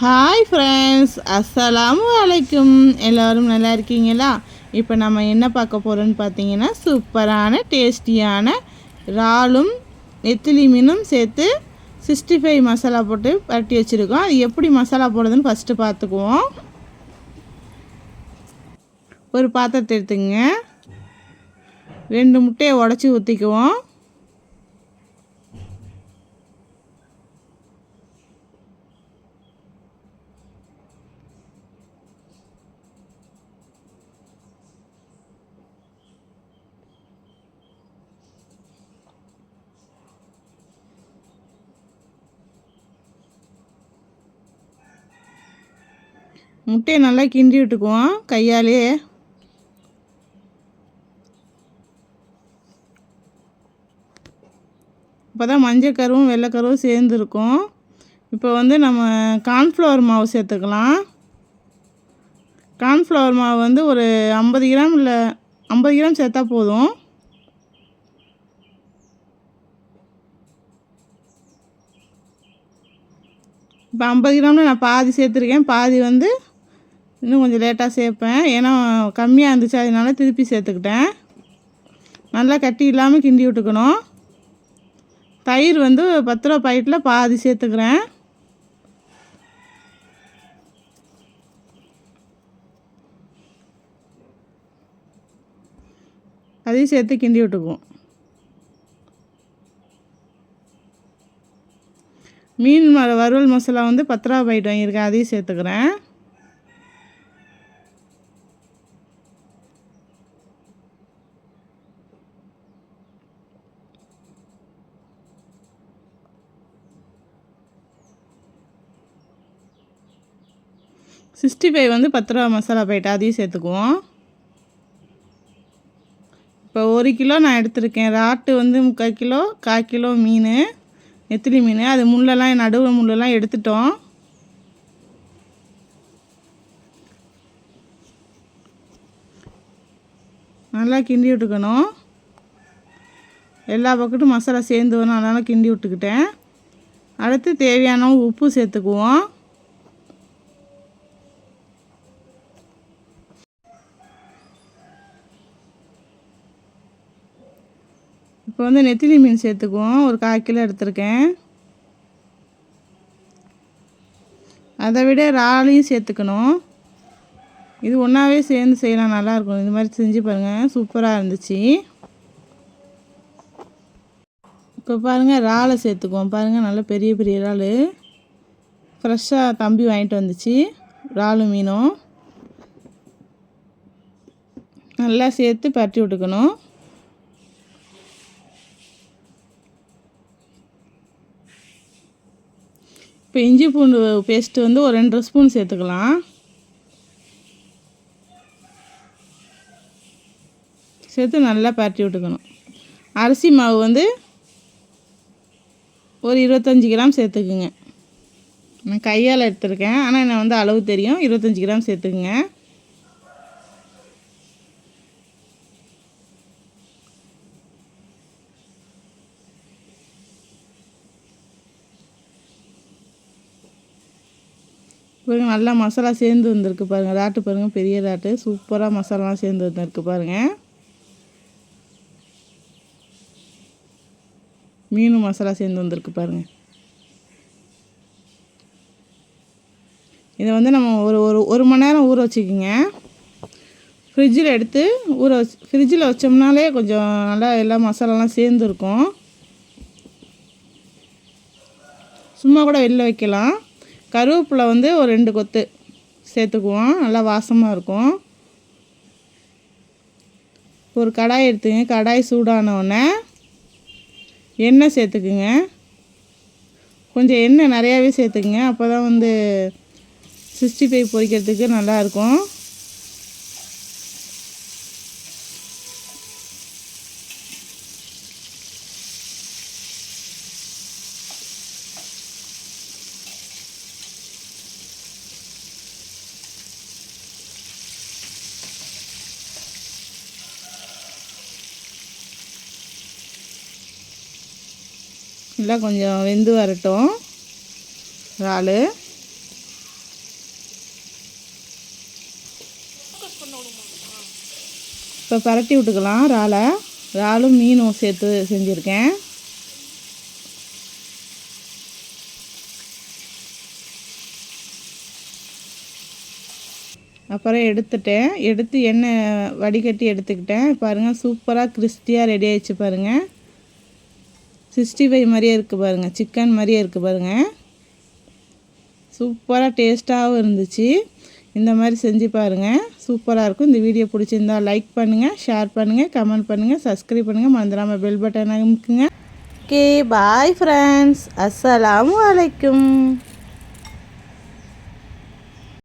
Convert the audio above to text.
Hi friends அஸ்ஸலாமு வலைக்கும் எல்லோரும் நல்லா இருக்கீங்களா? இப்போ நம்ம என்ன பார்க்க போகிறோன்னு பார்த்தீங்கன்னா சூப்பரான டேஸ்டியான இறாலும் நெத்திலி மீனும் சேர்த்து சிக்ஸ்டி ஃபைவ் மசாலா போட்டு பரட்டி வச்சுருக்கோம். அது எப்படி மசாலா போடுறதுன்னு ஃபஸ்ட்டு பார்த்துக்குவோம். ஒரு பாத்திரத்தை எடுத்துங்க ரெண்டு முட்டையை உடச்சி ஊற்றிக்குவோம் முட்டையை நல்லா கிண்டி விட்டுக்குவோம் கையாலே அப்போ தான் மஞ்சள் கருவும் வெள்ளைக்கருவும் சேர்ந்துருக்கும். இப்போ வந்து நம்ம கார்ன்ஃப்ளவர் மாவு சேர்த்துக்கலாம். கார்ன்ஃப்ளவர் மாவு வந்து ஒரு ஐம்பது கிராம் இல்லை ஐம்பது கிராம் சேர்த்தா போதும். இப்போ ஐம்பது கிராமில் நான் பாதி சேர்த்துருக்கேன். பாதி வந்து இன்னும் கொஞ்சம் லேட்டாக சேர்ப்பேன். ஏன்னா கம்மியாக இருந்துச்சு அதனால திருப்பி சேர்த்துக்கிட்டேன். நல்லா கட்டி இல்லாமல் கிண்டி விட்டுக்கணும். தயிர் வந்து பத்து ரூபா பாக்கெட்டில் பாதி சேர்த்துக்கிறேன். அதையும் சேர்த்து கிண்டி விட்டுக்குவோம். மீன் வறுவல் மசாலா வந்து பத்து ரூபா பாக்கெட் வாங்கியிருக்கேன் அதையும் சேர்த்துக்கிறேன். சிக்ஸ்டி ஃபைவ் வந்து பத்து ரூபா மசாலா பாக்கெட் அதையும் சேர்த்துக்குவோம். இப்போ ஒரு கிலோ நான் எடுத்திருக்கேன். ராட்டு வந்து முக்கால் கிலோ கால் கிலோ மீன் நெத்திலி மீன். அது முள்ளெல்லாம் நடுவு முள்ளெல்லாம் எடுத்துட்டோம். நல்லா கிண்டி விட்டுக்கணும். எல்லா பக்கட்டும் மசாலா சேர்ந்து வரணும் அதனால் கிண்டி விட்டுக்கிட்டேன். அடுத்து தேவையான உப்பு சேர்த்துக்குவோம். இப்போ வந்து நெத்திலி மீன் சேர்த்துக்குவோம். ஒரு கால் கிலோ எடுத்திருக்கேன். அதை விட இறாலையும் சேர்த்துக்கணும். இது ஒன்றாவே சேர்ந்து செய்யலாம். நல்லாயிருக்கும் இது மாதிரி செஞ்சு பாருங்கள் சூப்பராக இருந்துச்சு. இப்போ பாருங்கள் இறாலை சேர்த்துக்குவோம். பாருங்கள் நல்ல பெரிய பெரிய இறால். ஃப்ரெஷ்ஷாக தம்பி வாங்கிட்டு வந்துச்சு. இறாலும் மீனும். நல்லா சேர்த்து பரட்டி விட்டுக்கணும். இப்போ இஞ்சி பூண்டு பேஸ்ட்டு வந்து ஒரு ரெண்டு ஸ்பூன் சேர்த்துக்கலாம். சேர்த்து நல்லா பரட்டி விட்டுக்கணும். அரிசி மாவு வந்து ஒரு இருபத்தஞ்சி கிராம் சேர்த்துக்குங்க. நான் கையால் எடுத்திருக்கேன். ஆனால் நான் வந்து அளவு தெரியும். இருபத்தஞ்சி கிராம் சேர்த்துக்குங்க. பாருங்கள் நல்லா மசாலா சேர்ந்து வந்திருக்கு பாருங்கள் ராட்டு பாருங்கள் பெரிய ராட்டு சூப்பராக மசாலாலாம் சேர்ந்து வந்திருக்கு பாருங்கள் மீனும் மசாலா சேர்ந்து வந்திருக்கு பாருங்கள் இதை வந்து நம்ம ஒரு ஒரு ஒரு மணி நேரம் ஊற வச்சுக்கோங்க. ஃப்ரிட்ஜில் எடுத்து ஊற வச்சு ஃப்ரிட்ஜில் வச்சோம்னாலே கொஞ்சம் நல்லா எல்லா மசாலாலாம் சேர்ந்துருக்கும் சும்மா கூட வெளில வைக்கலாம். கருவேப்பிலை வந்து ஒரு ரெண்டு கொத்து சேர்த்துக்குவோம். நல்லா வாசமாக இருக்கும். ஒரு கடாய் எடுத்துங்க. கடாய் சூடானவுடனே எண்ணெய் சேர்த்துக்குங்க. கொஞ்சம் எண்ணெய் நிறையாவே சேர்த்துக்குங்க. அப்போ தான் வந்து சிக்ஸ்டி ஃபைவ் பொரிக்கிறதுக்கு நல்லாயிருக்கும் நல்லா கொஞ்சம் வெந்து வரட்டும். இறால். இப்போ பரட்டி விட்டுக்கலாம் இறாலை. இறாலும் மீனும் சேர்த்து செஞ்சுருக்கேன். அப்புறம் எடுத்துட்டேன். எடுத்து எண்ணெய் வடிகட்டி எடுத்துக்கிட்டேன். பாருங்கள் சூப்பராக கிறிஸ்டியாக ரெடி ஆயிடுச்சு பாருங்கள் சிக்ஸ்டி ஃபைவ் மாதிரியே இருக்குது பாருங்கள் சிக்கன் மாதிரியே இருக்குது பாருங்கள் சூப்பராக டேஸ்ட்டாகவும் இருந்துச்சு. இந்த மாதிரி செஞ்சு பாருங்கள் சூப்பராக இருக்கும். இந்த வீடியோ பிடிச்சிருந்தா லைக் பண்ணுங்கள் ஷேர் பண்ணுங்கள் கமெண்ட் பண்ணுங்கள் சப்ஸ்கிரைப் பண்ணுங்கள் மறந்துடாமல் bell button அமுக்குங்க. Okay bye friends. அஸ்ஸலாமு அலைக்கும்.